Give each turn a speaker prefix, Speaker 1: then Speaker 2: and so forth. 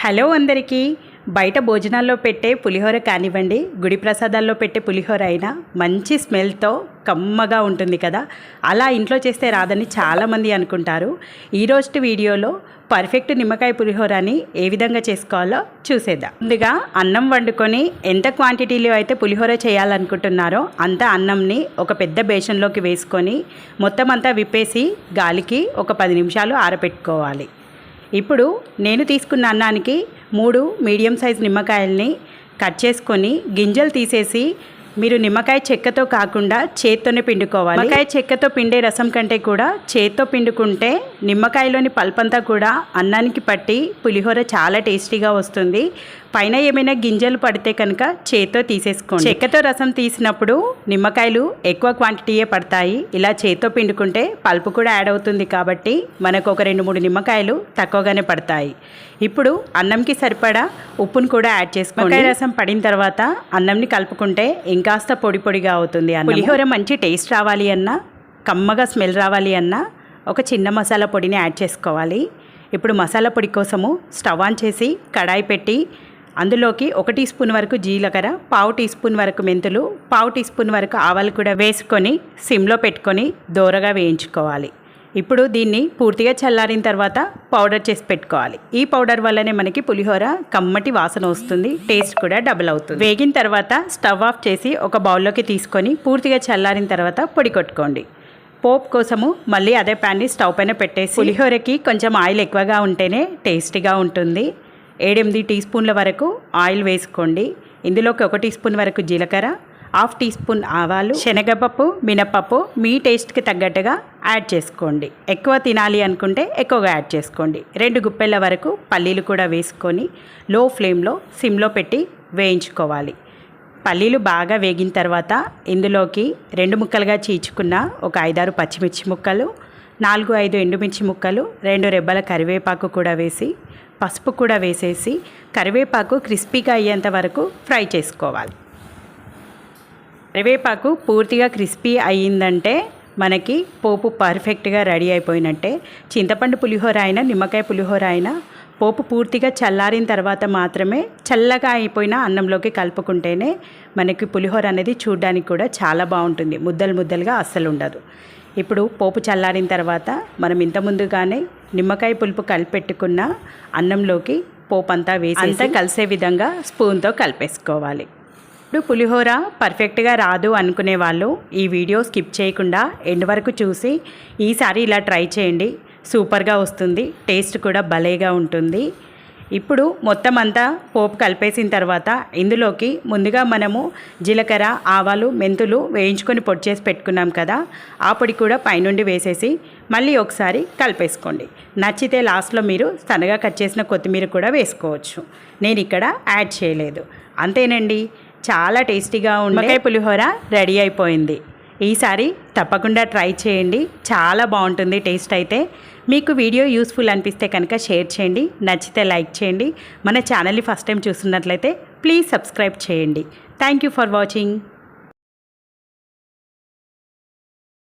Speaker 1: Hello అందరికీ. బయట భోజనాల్లో పెట్టే పులిహోర కానివ్వండి గుడి ప్రసాదాల్లో పెట్టే పులిహోర అయినా మంచి స్మెల్తో కమ్మగా ఉంటుంది కదా. అలా ఇంట్లో చేస్తే రాదని చాలామంది అనుకుంటారు. ఈరోజు వీడియోలో పర్ఫెక్ట్ నిమ్మకాయ పులిహోరని ఏ విధంగా చేసుకోవాలో చూసేద్దాం. ముందుగా అన్నం వండుకొని ఎంత క్వాంటిటీలో అయితే పులిహోర చేయాలనుకుంటున్నారో అంత అన్నంని ఒక పెద్ద బేషన్లోకి వేసుకొని మొత్తం అంతా విప్పేసి గాలికి ఒక పది నిమిషాలు ఆరబెట్టుకోవాలి. ఇప్పుడు నేను తీసుకున్న అన్నానికి మూడు మీడియం సైజ్ నిమ్మకాయల్ని కట్ చేసుకొని గింజలు తీసేసి మీరు నిమ్మకాయ చెక్కతో కాకుండా చేత్తోనే పిండుకోవాలి. నిమ్మకాయ చెక్కతో పిండే రసం కంటే కూడా చేత్తో పిండుకుంటే నిమ్మకాయలోని పల్పంతా కూడా అన్నానికి పట్టి పులిహోర చాలా టేస్టీగా వస్తుంది. పైన ఏమైనా గింజలు పడితే కనుక చేత్తో తీసేసుకోండి. చెక్కతో రసం తీసినప్పుడు నిమ్మకాయలు ఎక్కువ క్వాంటిటీయే పడతాయి. ఇలా చేత్తో పిండుకుంటే పల్పు కూడా యాడ్ అవుతుంది కాబట్టి మనకు ఒక రెండు మూడు నిమ్మకాయలు తక్కువగానే పడతాయి. ఇప్పుడు అన్నంకి సరిపడా ఉప్పును కూడా యాడ్ చేసుకోండి. నిమ్మకాయ రసం పడిన తర్వాత అన్నంని కలుపుకుంటే ఇంకాస్త పొడి పొడిగా అవుతుంది అన్న. పులిహోర మంచి టేస్ట్ రావాలి అన్నా కమ్మగా స్మెల్ రావాలి అన్నా ఒక చిన్న మసాలా పొడిని యాడ్ చేసుకోవాలి. ఇప్పుడు మసాలా పొడి కోసము స్టవ్ ఆన్ చేసి కడాయి పెట్టి అందులోకి ఒక టీ స్పూన్ వరకు జీలకర్ర పావు టీ స్పూన్ వరకు మెంతులు పావు టీ స్పూన్ వరకు ఆవాలు కూడా వేసుకొని సిమ్లో పెట్టుకొని దోరగా వేయించుకోవాలి. ఇప్పుడు దీన్ని పూర్తిగా చల్లారిన తర్వాత పౌడర్ చేసి పెట్టుకోవాలి. ఈ పౌడర్ వల్లనే మనకి పులిహోర కమ్మటి వాసన వస్తుంది టేస్ట్ కూడా డబుల్ అవుతుంది. వేగిన తర్వాత స్టవ్ ఆఫ్ చేసి ఒక బౌల్లోకి తీసుకొని పూర్తిగా చల్లారిన తర్వాత పొడి కొట్టుకోండి. పోప్ కోసము మళ్ళీ అదే ప్యాన్ని స్టవ్ పైన పెట్టేసి పులిహోరకి కొంచెం ఆయిల్ ఎక్కువగా ఉంటేనే టేస్టీగా ఉంటుంది. ఏడెనిమిది టీ స్పూన్ల వరకు ఆయిల్ వేసుకోండి. ఇందులోకి ఒక టీ స్పూన్ వరకు జీలకర్ర హాఫ్ టీ స్పూన్ ఆవాలు శనగపప్పు మినపప్పు మీ టేస్ట్కి తగ్గట్టుగా యాడ్ చేసుకోండి. ఎక్కువ తినాలి అనుకుంటే ఎక్కువగా యాడ్ చేసుకోండి. రెండు గుప్పెల వరకు పల్లీలు కూడా వేసుకొని లో ఫ్లేమ్లో సిమ్లో పెట్టి వేయించుకోవాలి. పల్లీలు బాగా వేగిన తర్వాత ఇందులోకి రెండు ముక్కలుగా చీచుకున్న ఒక ఐదారు పచ్చిమిర్చి ముక్కలు నాలుగు ఐదు ఎండుమిర్చి ముక్కలు రెండు రెబ్బల కరివేపాకు కూడా వేసి పసుపు కూడా వేసేసి కరివేపాకు క్రిస్పీగా అయ్యేంత వరకు ఫ్రై చేసుకోవాలి. కరివేపాకు పూర్తిగా క్రిస్పీ అయ్యిందంటే మనకి పోపు పర్ఫెక్ట్గా రెడీ అయిపోయినట్టే. చింతపండు పులిహోర అయినా నిమ్మకాయ పులిహోర అయినా పోపు పూర్తిగా చల్లారిన తర్వాత మాత్రమే చల్లగా అయిపోయిన అన్నంలోకి కలుపుకుంటేనే మనకి పులిహోర అనేది చూడడానికి కూడా చాలా బాగుంటుంది. ముద్దలు ముద్దలుగా అస్సలు ఉండదు. ఇప్పుడు పోపు చల్లారిన తర్వాత మనం ఇంత ముందుగానే నిమ్మకాయ పులుపు కలిపెట్టుకున్న అన్నంలోకి పోపు అంతా వేసి అంతా కలిసే విధంగా స్పూన్తో కలిపేసుకోవాలి. ఇప్పుడు పులిహోర పర్ఫెక్ట్గా రాదు అనుకునే వాళ్ళు ఈ వీడియో స్కిప్ చేయకుండా ఎండ్ వరకు చూసి ఈసారి ఇలా ట్రై చేయండి. సూపర్గా వస్తుంది. టేస్ట్ కూడా భలేగా ఉంటుంది. ఇప్పుడు మొత్తం అంతా పోపు కలిపేసిన తర్వాత ఇందులోకి ముందుగా మనము జీలకర్ర ఆవాలు మెంతులు వేయించుకొని పొడి చేసి పెట్టుకున్నాం కదా ఆ పొడి కూడా పైనుండి వేసేసి మళ్ళీ ఒకసారి కలిపేసుకోండి. నచ్చితే లాస్ట్లో మీరు సన్నగా కట్ చేసిన కొత్తిమీర కూడా వేసుకోవచ్చు. నేను ఇక్కడ యాడ్ చేయలేదు. అంతేనండి. చాలా టేస్టీగా ఉండే పులిహోర రెడీ అయిపోయింది. ఈసారి తప్పకుండా ట్రై చేయండి. చాలా బాగుంటుంది టేస్ట్ అయితే. మీకు వీడియో యూస్ఫుల్ అనిపిస్తే కనుక షేర్ చేయండి. నచ్చితే లైక్ చేయండి. మన ఛానల్ని ఫస్ట్ టైం చూస్తున్నట్లయితే ప్లీజ్ సబ్స్క్రైబ్ చేయండి. Thank you for watching.